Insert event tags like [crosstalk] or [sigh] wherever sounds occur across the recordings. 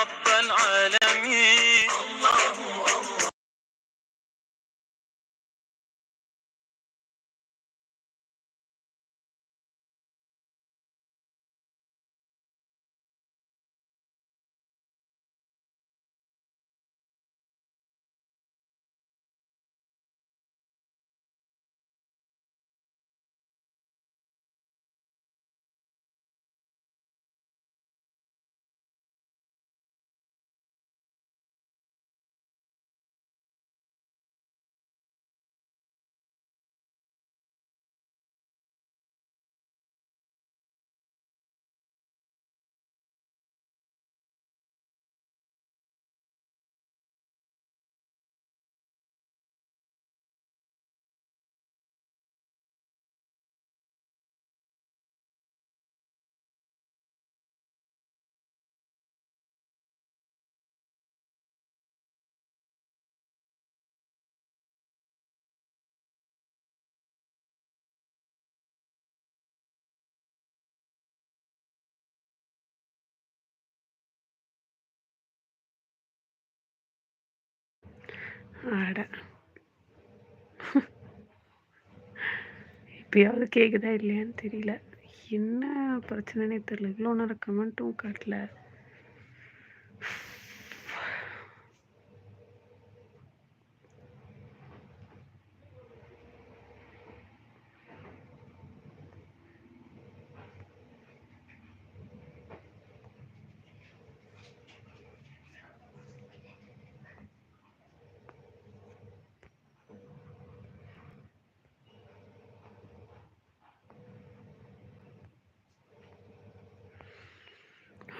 رب العالمين. الله ஆட இப்பயாவது கேட்குதா இல்லையான்னு தெரியல. என்ன பிரச்சனைனே தெரியல. இவ்வளோ நேரம் கமெண்ட்டும் காட்டல.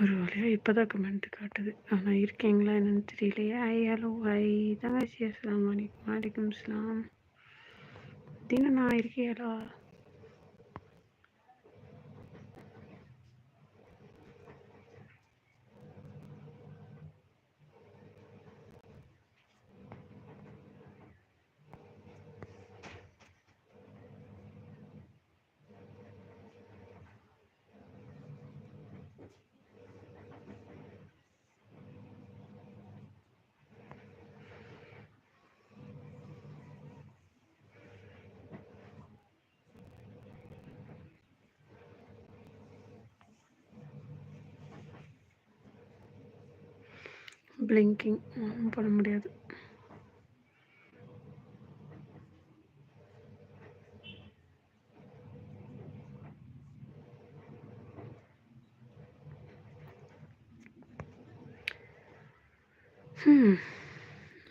ஒரு வழியாக இப்போ தான் கமெண்ட் காட்டுது. ஆனால் இருக்கீங்களா என்னென்னு தெரியலையே. ஐ ஹலோ ஐ தங்கச்சி அஸ்லாம் வலைக்கம் வலைக்கம் இஸ்லாம் தினம் நான் இருக்கேலா பிளிங்கிங் ஒன்றும் பண்ண முடியாது.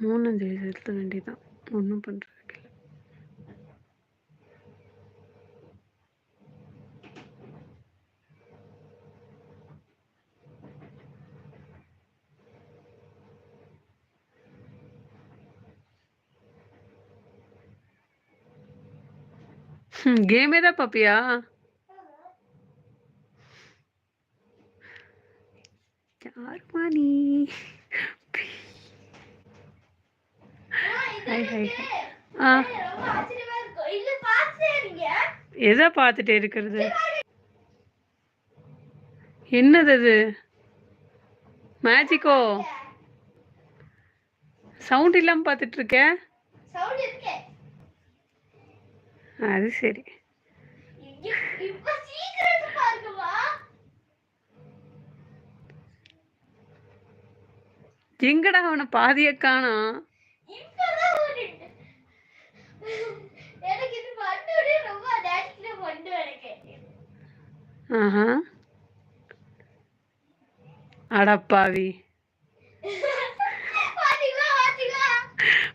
மூணாந்தேதி செலுத்த வேண்டியதான் ஒன்றும் பண்ணுறது கேமே தான் பாப்பியா? யாருமா நீ? ஹாய் ஹாய் ஆ. எதை பார்த்துட்டே இருக்கிறது? என்னது அது? மேஜிக்கோ சவுண்ட் இல்லாமல் பார்த்துட்டு இருக்க. அது சரி. எங்கடா அவனை பாதிய காணோம் ஆஹா. அடப்பாவி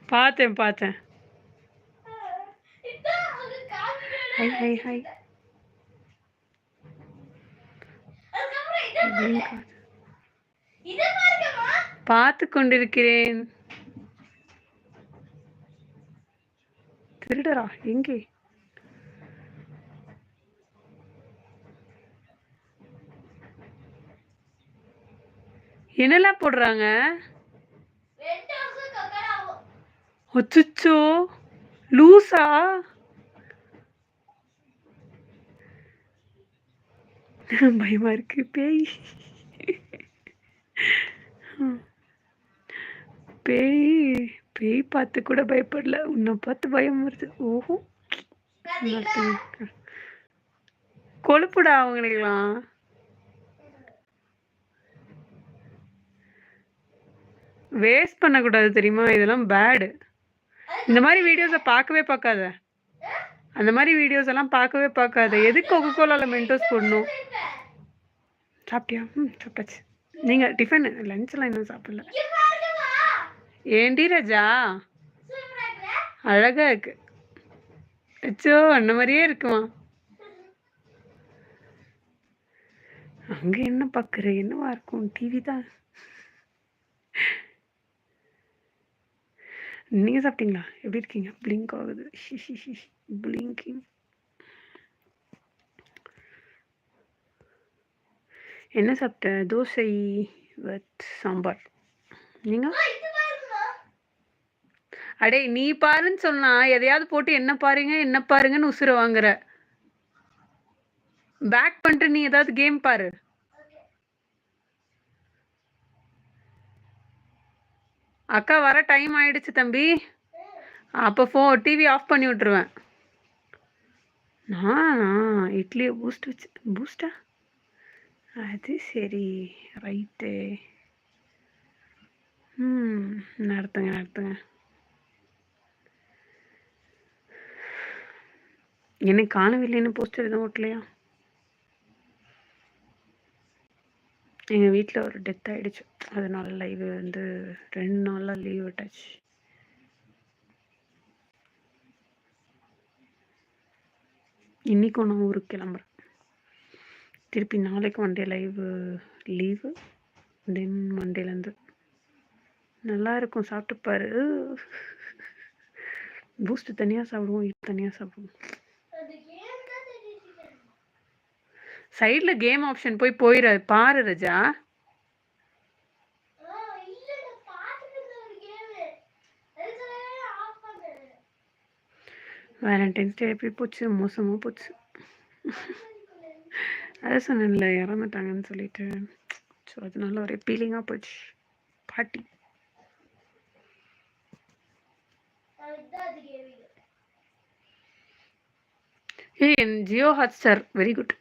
பார்த்தேன் பார்த்தேன். ஹை ஹை ஹை பார்த்து கொண்டிருக்கிறேன். திருடரா? எங்கே? என்னெல்லாம் போடுறாங்க? அச்சுச்சோ. லூசா [laughs] பயமாக இருக்கு. பேய். பேய் பேய் பார்த்து கூட பயப்படல. உன்னை பார்த்து பயம் வருது. ஓஹோ. கொழுப்புடா அவங்களுக்கெல்லாம். வேஸ்ட் பண்ணக்கூடாது தெரியுமா? இதெல்லாம் பேடு இந்த மாதிரி வீடியோஸை பார்க்கவே பார்க்காத. அந்த மாதிரி வீடியோஸ் எல்லாம் பார்க்கவே பார்க்காத. எதுக்கு கொக்கோ கோலாவில் மென்டோஸ் போடணும்? சாப்பிட்டியா? ம் சாப்பிட்டாச்சு. நீங்கள் டிஃபன் லஞ்செலாம் இன்னும் சாப்பிடல. ஏண்டி ரஜா? அழகாக இருக்கு. அச்சோ அந்த மாதிரியே இருக்குமா? அங்கே என்ன பார்க்குற என்னவா இருக்கும்? டிவி தான். நீங்கள் சாப்பிட்டீங்களா? எப்படி இருக்கீங்க? பிளிங்க் ஆகுது. Blinking. என்ன சாப்பிட்ட? தோசை வித் சாம்பார். நீங்க? அடே நீ பாருன்னு சொன்னா எதையாவது போட்டு என்ன பாருங்க என்ன பாருங்கன்னு உசுர வாங்குற. பேக் பண்ணிட்டு நீ ஏதாவது கேம் பாரு. அக்கா வர டைம் ஆயிடுச்சு தம்பி. அப்போ ஃபோ டிவி ஆஃப் பண்ணி விட்டுருவேன். நான் இட்லியை பூஸ்ட் வச்சு பூஸ்டா அது சரி ரைட்டு ம் நடத்துங்க நடத்துங்க. என்னை காணவில்லைன்னு போஸ்டர் எதுவும் ஓட்டலையா எங்கள் வீட்டில் ஒரு டெத் ஆகிடுச்சு அதனால லைவ் வந்து ரெண்டு நாளாக லீவ் விட்டாச்சு. இன்றைக்கும் நான் ஊருக்கு கிளம்புறேன். திருப்பி நாளைக்கு மண்டே லைவ் லீவு தென் மண்டேலேருந்து நல்லா இருக்கும் சாப்பிட்டுப்பாரு பூஸ்ட் தனியாக சாப்பிடுவோம் இது தனியாக சாப்பிடுவோம். சைடில் கேம் ஆப்ஷன் போய் போயிட பாரு ரஜா. வேலண்டைன்ஸ் டே எப்படி போச்சு மோசமாக போச்சு. அதை சொன்னேன்ல இறந்துட்டாங்கன்னு சொல்லிட்டு. ஸோ அதனால ஒரே பீலிங்காக போச்சு. பாட்டி. ஏய் Jio Hotstar very good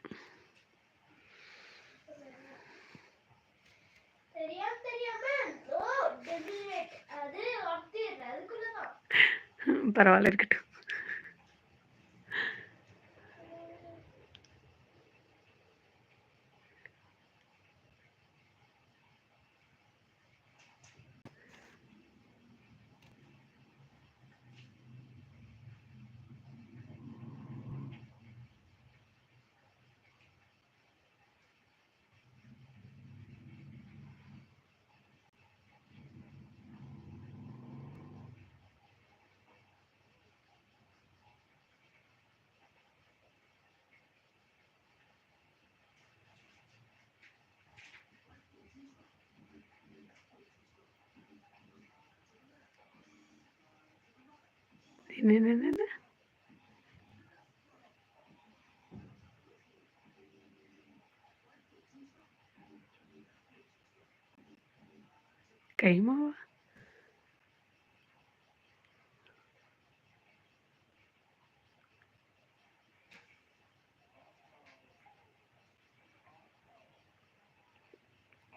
பரவாயில்ல இருக்கட்டும். என்னென்ன கைமாவா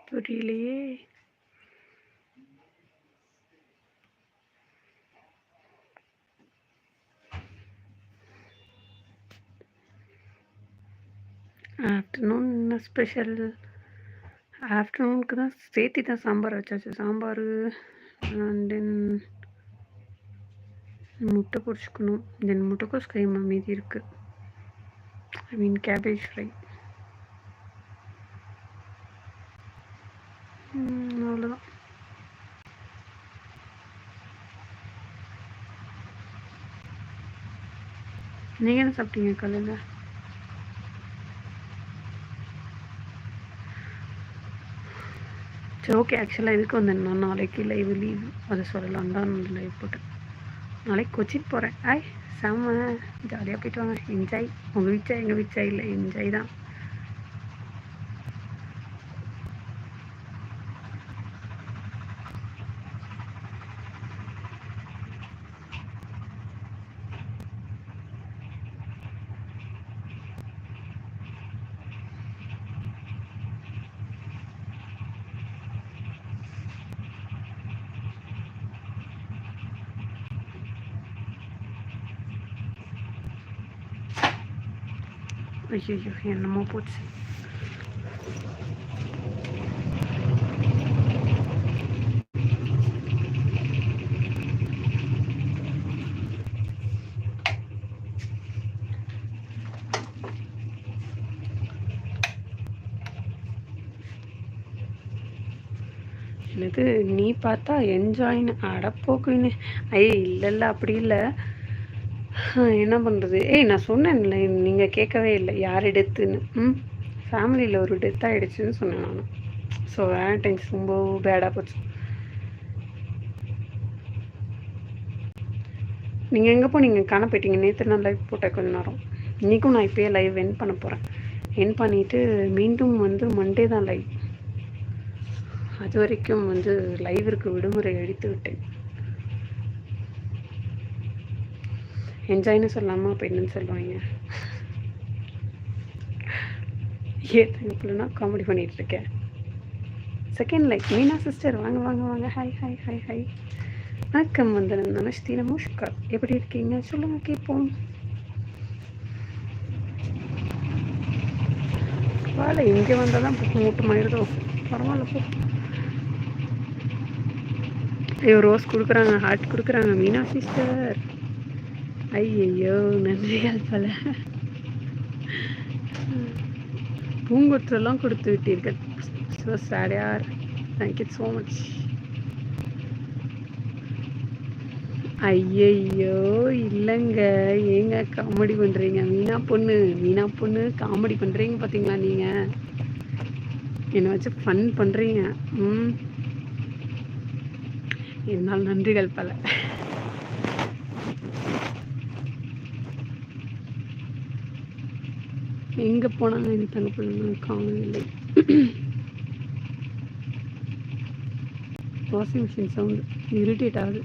புரியலையே ஆஃப்டர்நூன் என்ன ஸ்பெஷல் ஆஃப்டர்நூனுக்கு தான் சேர்த்தி தான் சாம்பார் வச்சாச்சு. சாம்பார் அண்ட் தென் முட்டை பொரிச்சுக்கணும். தென் முட்டைக்கோஸ் கைமா மீதி இருக்குது ஐ மீன் கேபேஜ் ஃப்ரை அவ்வளோதான் நீங்கள் என்ன சாப்பிட்டீங்க காலையில்? சரி ஓகே ஆக்சுவலாக எதுக்கு வந்தேன் நான்? நாளைக்கு லைவ் லீவ் அதை சொல்லலாம். தான் லைவ் போட்டேன். நாளைக்கு கொச்சின் போகிறேன் ஆய் செம்ம. ஜாலியாக போயிட்டு வாங்க. என்ஜாய் உங்கள் வீச்சா எங்கள் வீச்சா இல்லை. என்ஜாய் தான். ஐயோ என்னமோ போச்சு என்னது நீ பார்த்தா என்ஜாய்னு அடப்போக்குன்னு. ஐய இல்லை இல்லை அப்படி இல்லை. என்ன பண்ணுறது ஏய் நான் சொன்னேன்ல நீங்கள் கேட்கவே இல்லை. யார் டெத்துன்னு ம்? ஃபேமிலியில் ஒரு டெத் ஆகிடுச்சுன்னு சொன்னேன் நான். ஸோ வேலண்டைன்ஸ் ரொம்ப பேடாக போச்சு. நீங்கள் எங்கே போனீங்க? காண போயிட்டீங்க. நேற்று நான் லைவ் போட்டேன் கொஞ்ச நேரம். இன்றைக்கும் நான் இப்போயே லைவ் என் பண்ண போகிறேன் என் பண்ணிவிட்டு மீண்டும் வந்து மண்டே தான் லைவ் அது வரைக்கும் வந்து லைவிற்கு விடுமுறை எடுத்து விட்டேன். என்ஜாய்னு சொல்லாமல் அப்போ என்னன்னு சொல்லுவாங்க. ஏன் தங்கப்பில்னா காமெடி பண்ணிகிட்டு இருக்கேன் செகண்ட் லைக் மீனா சிஸ்டர் வாங்க வாங்க வாங்க. ஹாய் ஹாய் ஹாய் ஹாய் வணக்கம் வந்தனன் நமஸ்தி நமஸ்கார். எப்படி இருக்கீங்க? சொல்லுங்க கேட்போம். பரவாயில்ல இங்கே வந்தால் தான் மூட்டமாயிருதோ பரவாயில்ல போ. ஐயோ ரோஸ் கொடுக்குறாங்க ஹார்ட் கொடுக்குறாங்க மீனா சிஸ்டர் ஐயையோ நன்றிகள் பல. பூங்கொற்றெல்லாம் கொடுத்து விட்டீர்கள். ஸோ சார் யார் தேங்க்யூ ஸோ மச் ஐயையோ இல்லைங்க. ஏங்க காமெடி பண்ணுறீங்க மீனா பொண்ணு மீனா பொண்ணு காமெடி பண்ணுறீங்க பார்த்தீங்களா நீங்கள் என்னை வச்சு ஃபன் பண்ணுறீங்க ம். என்னால் நன்றிகள் பல. எங்கே போனாங்க இது தங்க பிள்ளைங்க காணவில்லை வாஷிங் மிஷின் சவுண்டு இரிட்டேட் ஆகுது.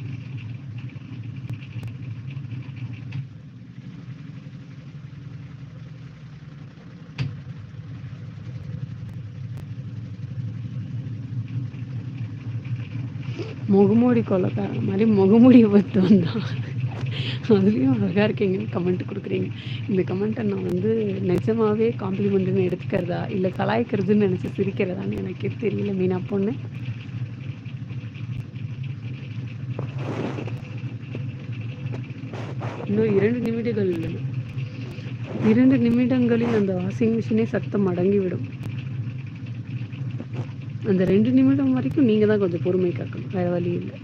முகமூடி கொள்ளக்காரன் மாதிரி முகமூடியை பத்து வந்தான். அதுலேயும் அழகாக இருக்கீங்கன்னு கமெண்ட் கொடுக்குறீங்க. இந்த கமெண்ட்டை நான் வந்து நிஜமாகவே காம்ப்ளிமெண்ட்டுன்னு எடுத்துக்கிறதா? இல்லை கலாய்க்கிறதுன்னு நினச்சி சிரிக்கிறதான்னு எனக்கே தெரியல மீனா பொண்ணு. இன்னும் இரண்டு நிமிடங்கள் இரண்டு நிமிடங்களில் அந்த வாஷிங் மிஷினே சத்தம் அடங்கிவிடும். அந்த ரெண்டு நிமிடம் வரைக்கும் நீங்கள் தான் கொஞ்சம் பொறுமை காக்கணும். வேறு வழி இல்லை.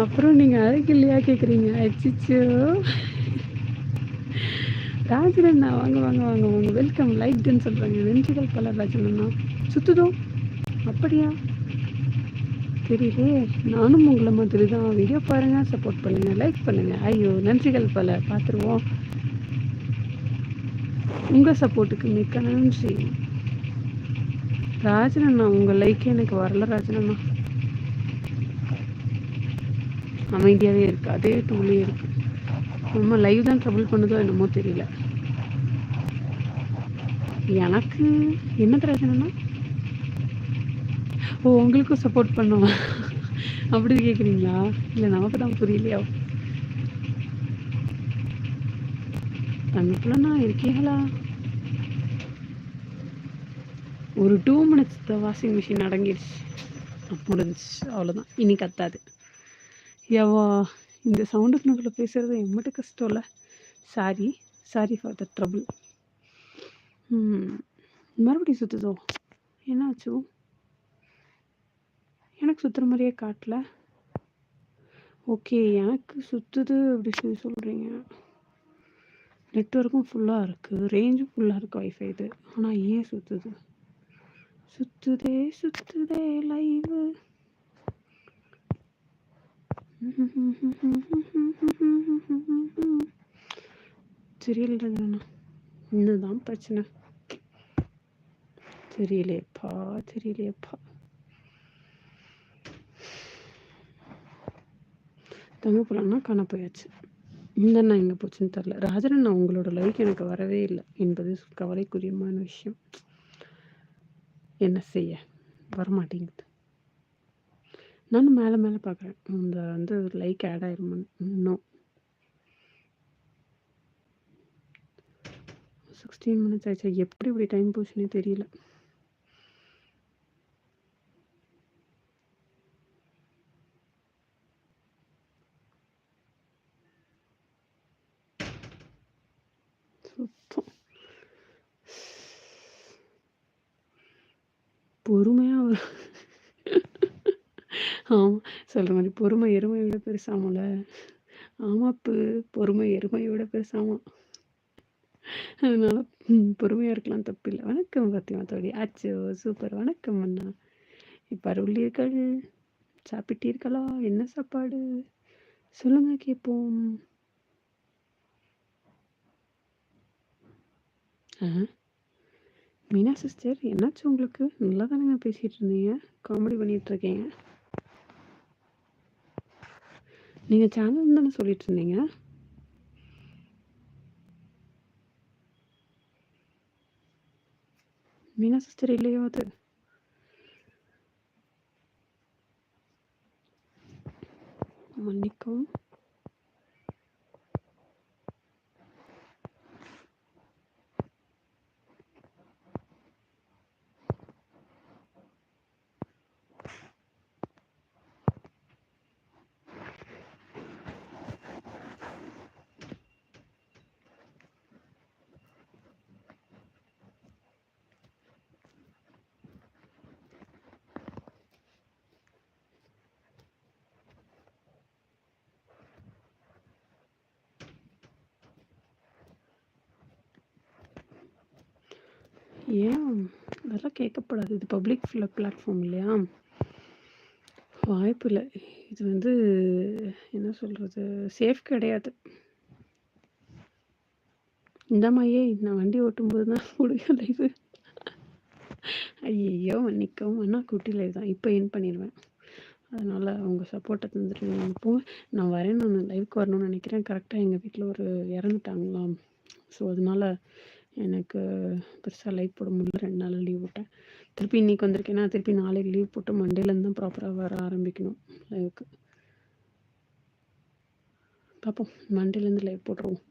அப்புறம் நீங்கள் அதுக்கு இல்லையா கேட்குறீங்க அச்சிச்சோ ராஜரண்ணா வாங்க வாங்க வாங்க வாங்க. வெல்கம் லைட்டுன்னு சொல்கிறாங்க நெஞ்சுகள் பல ராஜரண்ணா சுத்துதோ. அப்படியா? தெரியுதே. நானும் உங்களை மாதிரி தான். வீடியோ பாருங்கள் சப்போர்ட் பண்ணுங்கள் லைக் பண்ணுங்கள் ஐயோ நன்றிகள் பல பார்த்துருவோம் உங்கள் சப்போர்ட்டுக்கு மிக்க நன்றி. ராஜனண்ணா உங்கள் லைக் எனக்கு வரல ராஜனண்ணா அமைதியாகவே இருக்குது அதே டூலே இருக்குது நம்ம லைவ் தான் ட்ரபிள் பண்ணுதோ என்னமோ தெரியல. எனக்கு என்ன பிரச்சனைனா ஓ உங்களுக்கும் சப்போர்ட் பண்ணுவேன் அப்படி கேட்குறீங்களா இல்லை நமக்கு தான் புரியலையா? தம்பிக்குள்ளனா இருக்கீங்களா? ஒரு டூ மினிட்ஸ் தான் வாஷிங் மிஷின் அடங்கிடுச்சு. முடிஞ்சிச்சு. அவ்வளோதான் இனி கத்தாது. எவ்வா இந்த சவுண்டுக்கு நம்மள பேசுகிறது எம்மட்டு கஷ்டம் இல்லை. Sorry sorry for the trouble மறுபடியும் சுற்றுதோ என்னாச்சு எனக்கு சுற்றுற மாதிரியே காட்டல. ஓகே எனக்கு சுற்றுது அப்படி சொல்லி சொல்கிறீங்க நெட்ஒர்க்கும் ஃபுல்லாக இருக்குது ரேஞ்சும் ஃபுல்லாக இருக்குது ஒய்ஃபை இது. ஆனால் ஏன் சுற்றுது சுற்றுதே சுற்றுதே லைவு தெரியலங்கண்ணா இதுதான் பிரச்சனை. தெரியலையப்பா தெரியலையப்பா. தங்க போலான்னா காண போயாச்சு. இந்த அண்ணா எங்கே போச்சுன்னு தெரில ராஜன் உங்களோட லைஃப் எனக்கு வரவே இல்லை என்பது கவலைக்குரியமான விஷயம். என்ன செய்ய? வரமாட்டேங்குது. நானும் மேலே மேலே பார்க்குறேன் இந்த வந்து லைக் ஆட் ஆயிருமான்னு. இன்னும். சிக்ஸ்டீன் மினிட்ஸ் ஆயிடுச்சு. எப்படி இப்படி டைம் போச்சுன்னே தெரியல. பொறுமை பொறுமையாக ஆமாம் சொல்கிற மாதிரி பொறுமை எருமை விட பெருசாமல ஆமாப்பு பொறுமை எருமை விட பெருசாமா? அதனால பொறுமையாக இருக்கலாம் தப்பு இல்லை வணக்கம் பத்திமா தோழி. ஆச்சோ சூப்பர். வணக்கம் அண்ணா. இப்போ அருளீர்கள் சாப்பிட்டீர்களா? என்ன சாப்பாடு? சொல்லுங்க கேட்போம் ஆ. மீனா சிஸ்டர் என்னாச்சு உங்களுக்கு? நல்லா தானேங்க பேசிகிட்டு இருந்தீங்க? காமெடி பண்ணிகிட்ருக்கீங்க நீங்கள் சேனல் தானே சொல்லிட்டு இருந்தீங்க. மீனா சிஸ்டர் இல்லையோ அது? மன்னிக்கவும். ஏன்? அதெல்லாம் கேட்கப்படாது. இது பப்ளிக் பிளாட்ஃபார்ம் இல்லையா? வாய்ப்பு இல்லை. இது வந்து என்ன சொல்கிறது சேஃப் கிடையாது. இந்த மாதிரியே நான் வண்டி ஓட்டும்போது தான் முடியும் லைஃபு ஐயோ மன்னிக்கவும். வேணால் குட்டி லைஃப் தான். இப்போ என் பண்ணிடுவேன் அதனால் அவங்க சப்போர்ட்டை தந்துட்டு போங்க நான் வரேன். நான் லைவுக்கு வரணும்னு நினைக்கிறேன். கரெக்டாக எங்கள் வீட்டில் ஒரு இறந்துட்டாங்களாம். ஸோ அதனால் எனக்கு பெருசாக லைட் போட முடியல. ரெண்டு நாள் லீவ் போட்டேன் திருப்பி இன்றைக்கி வந்திருக்கேன்னா திருப்பி நாளைக்கு லீவ் போட்டு மண்டேலேருந்து தான் ப்ராப்பராக வர ஆரம்பிக்கணும். லைவுக்கு பார்ப்போம் மண்டேலேருந்து லைவ் போட்டுருவோம்.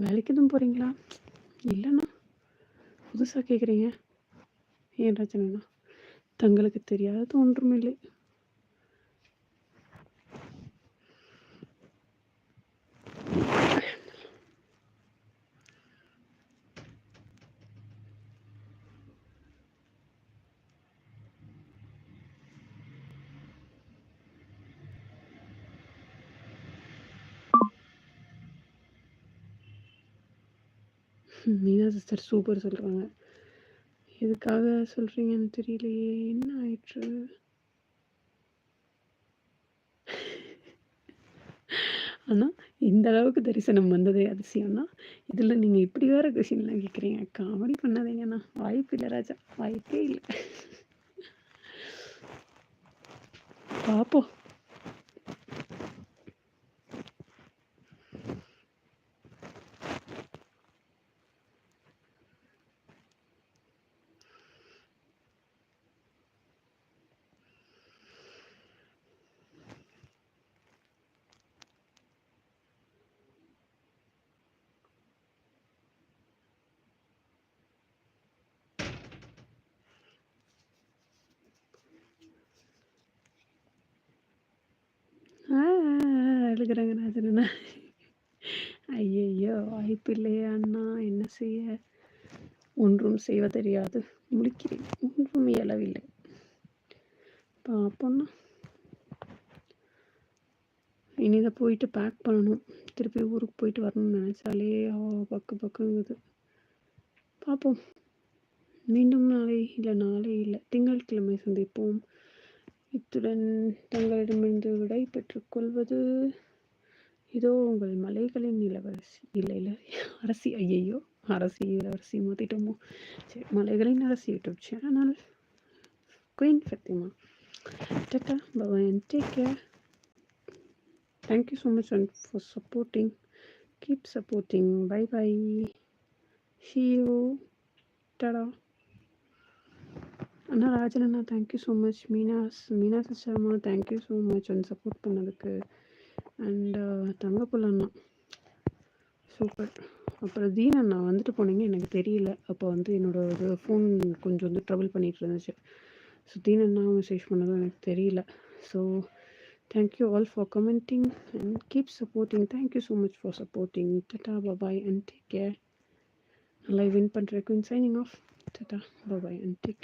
வேலைக்கு எதுவும் போகிறீங்களா இல்லைண்ணா. புதுசாக கேட்குறீங்க ஏன் ரச்சனைண்ணா தங்களுக்கு தெரியாதது ஒன்றுமில்லை மீனா சிஸ்டர் சூப்பர் சொல்கிறாங்க எதுக்காக சொல்கிறீங்கன்னு தெரியலையே என்ன ஆயிற்று? ஆனால் இந்த அளவுக்கு தரிசனம் வந்ததே அதிசயம்னா இதில் நீங்கள் இப்படி வேற கொஷின்லாம் கேட்குறீங்க காமெடி பண்ணாதீங்கண்ணா வாய்ப்பு இல்லை ராஜா. வாய்ப்பே இல்லை. பார்ப்போம் அழுகிறாங்க ராஜனா ஐயையோ வாய்ப்பு இல்லையா அண்ணா. என்ன செய்ய? ஒன்றும் செய்வ தெரியாது. முழிக்கிறேன். ஒன்றும் இயலவில்லை. பார்ப்போம்னா இனிதான் போயிட்டு பேக் பண்ணணும். திருப்பி ஊருக்கு போயிட்டு வரணும்னு நினச்சாலே பக்கு பக்குங்குது. பார்ப்போம் மீண்டும் நாளை இல்லை நாளை இல்லை. திங்கட்கிழமை சந்திப்போம். இத்துடன் தங்களிடமிருந்து விடை பெற்றுக்கொள்வது இதோ உங்கள் மலைகளின் இளவரசி இல்லை இல்லை அரசி ஐயையோ அரசி இளவரசி மாற்றிட்டோமோ சரி மலைகளின் அரசி YouTube channel queen Fathima. Tata bubye take care thank you so much and for supporting keep supporting bye bye bye. Tata Anna Rajan Anna thank you so much Meenas Meenas Sharma thank you so much and support பண்ணதுக்கு. And தங்கப்புல் அண்ணா super அப்புறம் தீன் அண்ணா வந்துட்டு போனீங்க எனக்கு தெரியல அப்போ வந்து என்னோடய இது ஃபோன் கொஞ்சம் வந்து ட்ரபிள் பண்ணிகிட்டு இருந்துச்சு ஸோ தீன் அண்ணா மெசேஜ் பண்ணதும் எனக்கு தெரியல so thank you all for commenting and keep supporting thank you so much for supporting tata bubye and take care நல்லா வின் பண்ணுறதுக்கு signing off tata bubye and take care